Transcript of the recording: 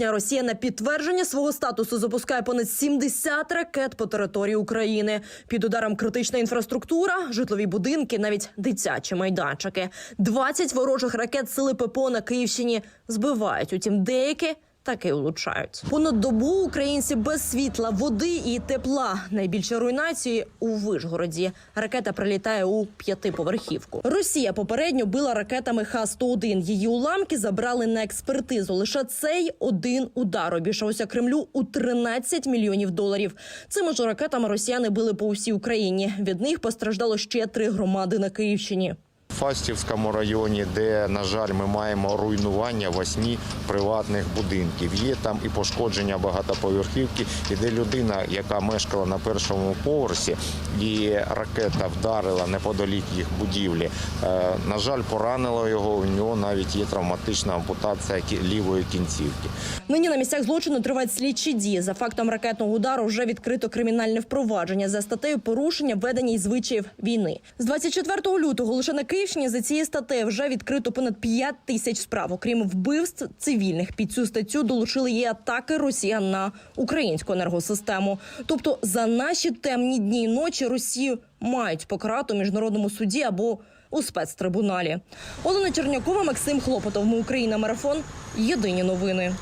Росія на підтвердження свого статусу запускає понад 70 ракет по території України. Під ударом критична інфраструктура, житлові будинки, навіть дитячі майданчики. 20 ворожих ракет сили ППО на Київщині збивають. Утім, деякі таки влучають. Понад добу українці без світла, води і тепла. Найбільше руйнації у Вишгороді. Ракета прилітає у п'ятиповерхівку. Росія попередньо била ракетами Х-101. Її уламки забрали на експертизу. Лише цей один удар обійшовся Кремлю у 13 мільйонів доларів. Цими ж ракетами росіяни били по усій Україні. Від них постраждало ще три громади на Київщині. Фастівському районі, де, на жаль, ми маємо руйнування восьми приватних будинків. Є там і пошкодження багатоповерхівки, і де людина, яка мешкала на першому поверсі, і ракета вдарила неподалік їх будівлі. Е, На жаль, поранило його. У нього навіть є травматична ампутація лівої кінцівки. Нині на місцях злочину тривають слідчі дії. За фактом ракетного удару вже відкрито кримінальне впровадження за статтею порушення введення й звичаїв війни. З 24 лютого лише на Київщині за цією статтею вже відкрито понад 5 тисяч справ. Окрім вбивств цивільних, під цю статтю долучили її атаки росіян на українську енергосистему. Тобто за наші темні дні і ночі Росію мають покарати у міжнародному суді або у спецтрибуналі. Олена Чернякова, Максим Хлопотов. Ми Україна. Марафон. Єдині новини.